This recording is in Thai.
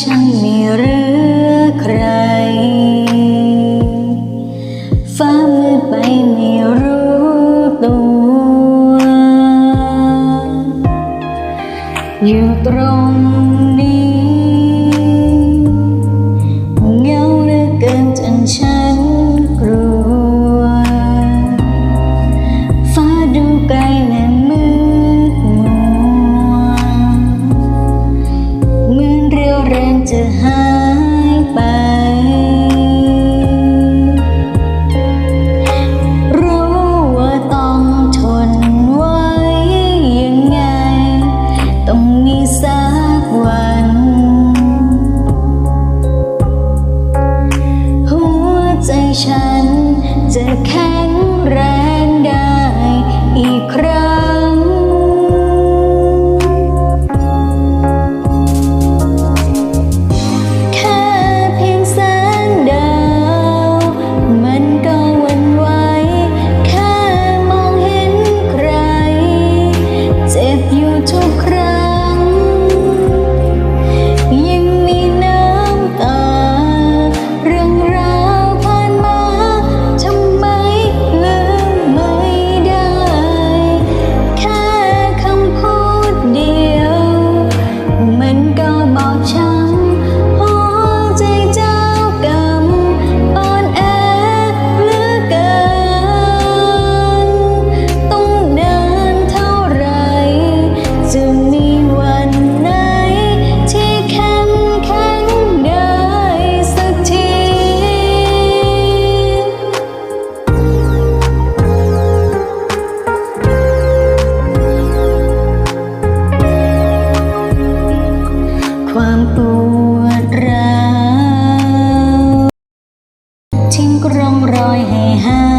ช่างมีเรือใคร ฟ้ามืดไปไม่รู้ตัว อยู่ตรง จะหายไป have